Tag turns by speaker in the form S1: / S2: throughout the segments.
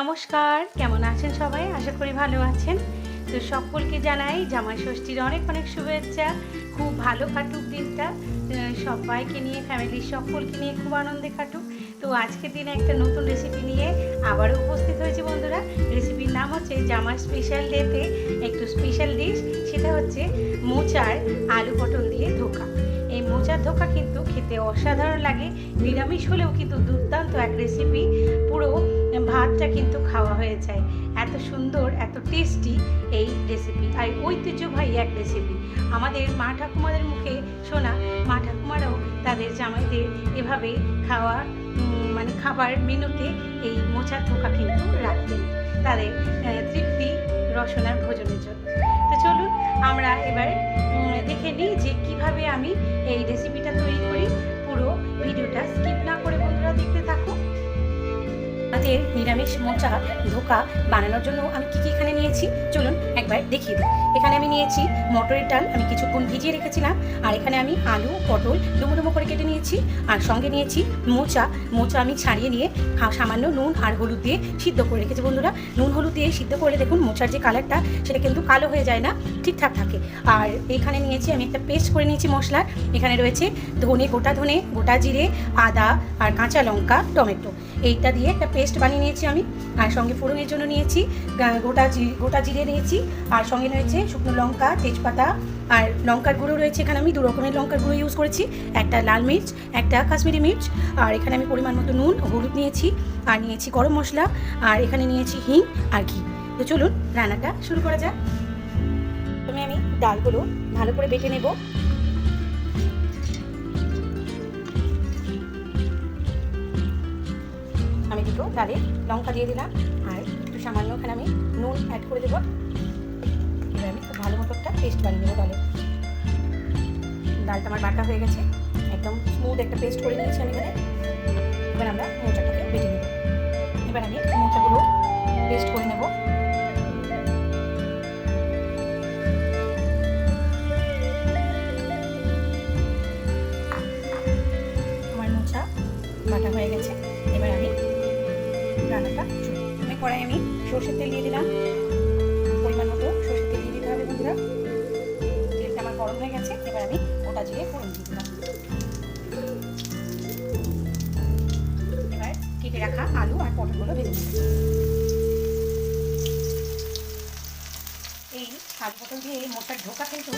S1: নমস্কার, কেমন আছেন সবাই? আশা করি ভালো আছেন। তো সকলকে জানাই জামাই ষষ্ঠীর অনেক অনেক শুভেচ্ছা। খুব ভালো কাটুক দিনটা। সবাইকে নিয়ে, ফ্যামিলির সকলকে নিয়ে খুব আনন্দে কাটুক। তো আজকের দিনে একটা নতুন রেসিপি নিয়ে আবারও উপস্থিত হয়েছে বন্ধুরা। রেসিপির নাম হচ্ছে জামাই স্পেশাল ডেতে একটু স্পেশাল ডিশ সেটা হচ্ছে মোচার আলু পটল দিয়ে ধোকা। এই মোচার ধোকা কিন্তু খেতে অসাধারণ লাগে। নিরামিষ হলেও কিন্তু দুর্দান্ত এক রেসিপি পুরো ভাতটা কিন্তু খাওয়া হয়ে যায়। এত সুন্দর, এত টেস্টি এই রেসিপি আর ঐতিহ্যবাহী এক রেসিপি আমাদের মা ঠাকুমাদের মুখে শোনা মা ঠাকুমারাও তাদের জামাইদের এভাবে খাওয়া মানে খাবার মেনুতে এই মোচার ধোকা কিন্তু রাখতেন। তাদের তৃপ্তি রসনার ভোজনের জন্য। আমরা এবার দেখে নিই যে কীভাবে আমি এই রেসিপিটা তৈরি করি। পুরো ভিডিওটা স্কিপ না করে বন্ধুরা দেখতে আমাদের নিরামিষ মোচা, ধোকা বানানোর জন্য আমি কি কি এখানে নিয়েছি? চলুন একবার দেখিয়ে দিই। এখানে আমি নিয়েছি মটরের ডাল, আমি কিছুক্ষণ ভিজিয়ে রেখেছিলাম। আর এখানে আমি আলু, পটল ডুমো ডুমো করে কেটে নিয়েছি। আর সঙ্গে নিয়েছি মোচা। মোচা আমি ছাড়িয়ে নিয়ে সামান্য নুন আর হলুদ দিয়ে সিদ্ধ করে রেখেছি বন্ধুরা। নুন, হলুদ দিয়ে সিদ্ধ করলে দেখুন মোচার যে কালারটা, সেটা কিন্তু কালো হয়ে যায় না, ঠিকঠাক থাকে। আর এখানে নিয়েছি আমি একটা পেস্ট করে নিয়েছি মশলার। এখানে রয়েছে ধনে, গোটা ধনে, গোটা জিরে, আদা আর কাঁচা লঙ্কা, টমেটো। এইটা দিয়ে একটা পেস্ট বানিয়ে নিয়েছি আমি আর সঙ্গে ফোড়নের জন্য নিয়েছি গোটা জি- গোটা জিরে নিয়েছি আর সঙ্গে রয়েছে শুকনো লঙ্কা তেজপাতা আর লঙ্কার গুঁড়ো রয়েছে এখানে আমি দু রকমের লঙ্কার গুঁড়ো ইউজ করেছি একটা লাল মির্চ একটা কাশ্মীরি মির্চ আর এখানে আমি পরিমাণ মতো নুন হলুদ নিয়েছি আর নিয়েছি গরম মশলা আর এখানে নিয়েছি হিং আর ঘি। তো চলুন রান্নাটা শুরু করা যাক। প্রথমে আমি ডালগুলো ভালো করে বেটে নেব। আমি দুটো ডালে লঙ্কা দিয়ে দিলাম, আর একটু সামান্য ওখানে আমি নুন অ্যাড করে দেবো। এবার আমি খুব ভালো মতো একটা পেস্ট বানিয়ে নেব ডালে ডালটা আমার বাটা হয়ে গেছে, একদম স্মুথ একটা পেস্ট করে নিয়েছি আমি এখানে। এবার আমরা মোচাটাকে বেটে নেব। এবার আমি মোচাগুলো পেস্ট করে নেব। আমার মোচা বাটা হয়ে গেছে। এবার আমি রান্নাটা। আমি কড়াই আমি সর্ষের তেল দিয়ে দিলাম। পরিমাণ মতো সর্ষের তেল দিয়ে দিতে হবে বন্ধুরা। তেলটা আমার গরম হয়ে গেছে, এবার আমি গোটা জিরে ফোড়ন দিয়ে দিলাম। এবার কেটে রাখা আলু আর পটলগুলো ভেজে নেব এই আলু পটল দিয়ে মোটার ঢোকা কিন্তু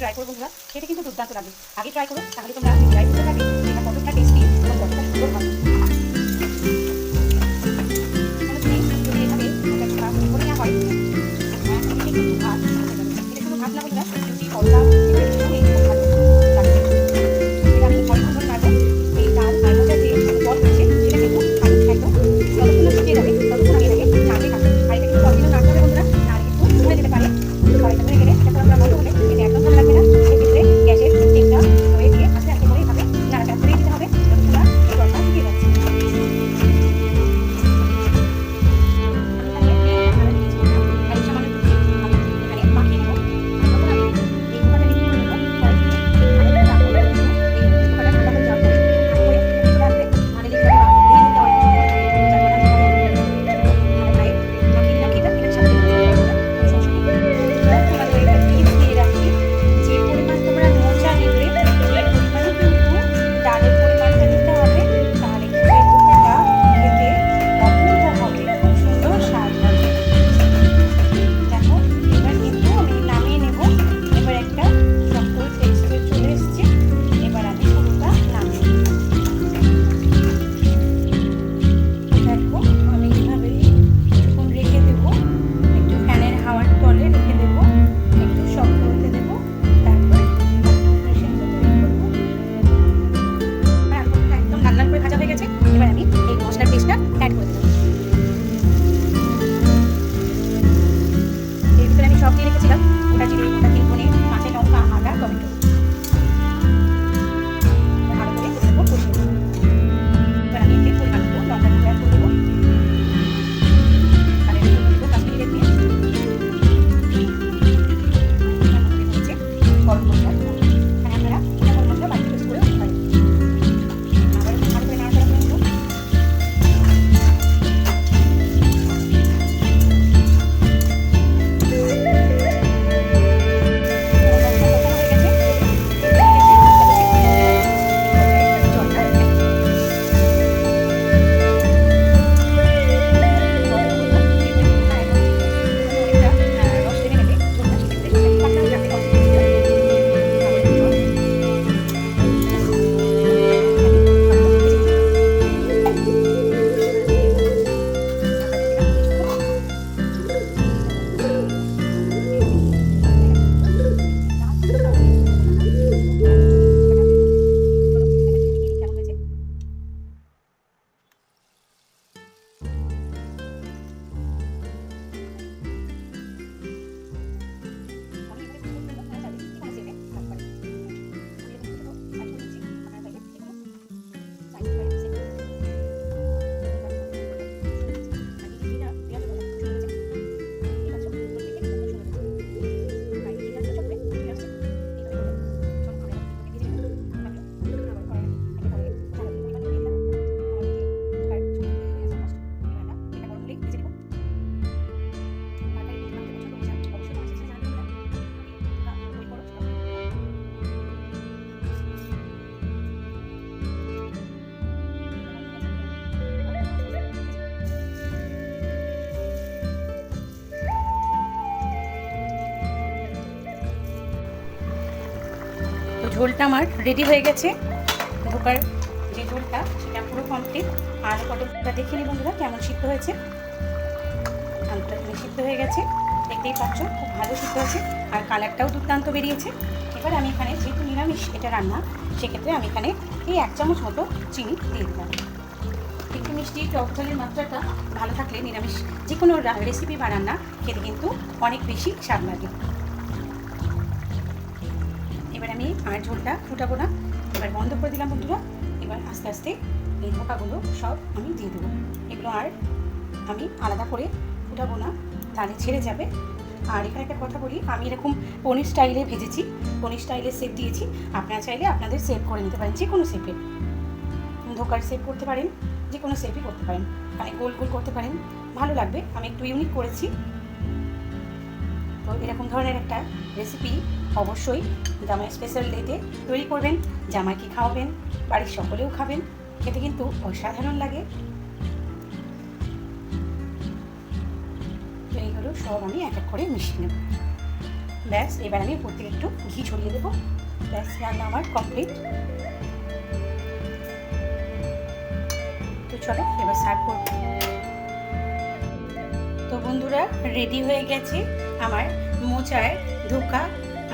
S2: ট্রাই করব বন্ধুরা সেটা কিন্তু দুর্দান্ত লাগে। আগে ট্রাই করো, তাহলে তোমরা ট্রাই করতে পারবে এটা কতটা টেস্টি এবং কতটা সুন্দর হবে। ঝোলটা আমার রেডি হয়ে গেছে। ঢোকার যে ঝোলটা, সেটা পুরো কমপ্লিট আর পটলটা দেখে নিই বন্ধুরা, কেমন সিদ্ধ হয়েছে? আমটা সিদ্ধ হয়ে গেছে। দেখতেই পাচ্ছ, খুব ভালো সিদ্ধ হয়েছে। আর কালারটাও দুর্দান্ত বেরিয়েছে। এবার আমি এখানে যেহেতু নিরামিষ এটা রান্না, সেক্ষেত্রে আমি এখানে এই এক চামচ মতো চিনি দিয়ে দিলাম। একটু মিষ্টি টক জলের মাত্রাটা ভালো থাকলে নিরামিষ যে কোনো রেসিপি বা রান্না খেতে কিন্তু অনেক বেশি স্বাদ লাগে। আমি আর ঝোলটা ফুটাবো না। এবার বন্ধ করে দিলাম বন্ধুরা। এবার আস্তে আস্তে এই ধোকাগুলো সব আমি দিয়ে দেবো। এগুলো আর আমি আলাদা করে ফুটাবো না। তাহলে ছেড়ে যাবে। আর এখানে একটা কথা বলি, আমি এরকম পনির স্টাইলে ভেজেছি, পনির স্টাইলে সেপ দিয়েছি। আপনারা চাইলে আপনাদের সেভ করে নিতে পারেন যে কোনো সেপে ধোকার সেভ করতে পারেন যে কোনো সেপই করতে পারেন। মানে গোল গোল করতে পারেন, ভালো লাগবে। আমি একটু ইউনিক করেছি। তো এরকম ধরনের একটা রেসিপি অবশ্যই জামাই স্পেশাল ডেতে তৈরি করবেন, জামাইকে খাওয়াবেন, বাড়ির সকলেও খাবেন, খেতে কিন্তু অসাধারণ লাগে। এইগুলো সব আমি এক এক করে মিশিয়ে নেব।
S1: ব্যাস, এবার আমি প্রত্যেক একটু ঘি ছড়িয়ে দেবো। ব্যাস, রান্না আমার কমপ্লিট তো চলো, এবার সার্ভ করব। তো বন্ধুরা রেডি হয়ে গেছে আমার মোচায় ধোকা।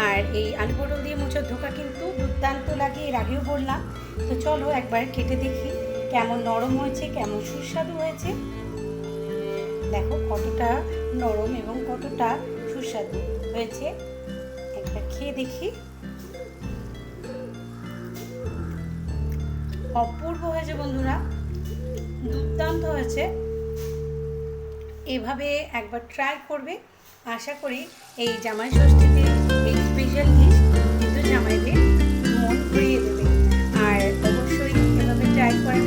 S1: আর এই আলু পটল দিয়ে মোচার ধোকা কিন্তু দুর্দান্ত লাগে, এর আগেও বললাম। তো চলো একবার কেটে দেখি কেমন নরম হয়েছে, কেমন সুস্বাদু হয়েছে। দেখো কতটা নরম এবং কতটা সুস্বাদু হয়েছে। একবার খেয়ে দেখি। অপূর্ব হয়েছে বন্ধুরা, দুর্দান্ত হয়েছে। এভাবে একবার ট্রাই করবে। আশা করি এই জামাই ষষ্ঠীতে ডিজিটাল ডিশ কিন্তু জামাইকে মন ঘুরিয়ে দেবে। আর অবশ্যই এভাবে ট্রাই করার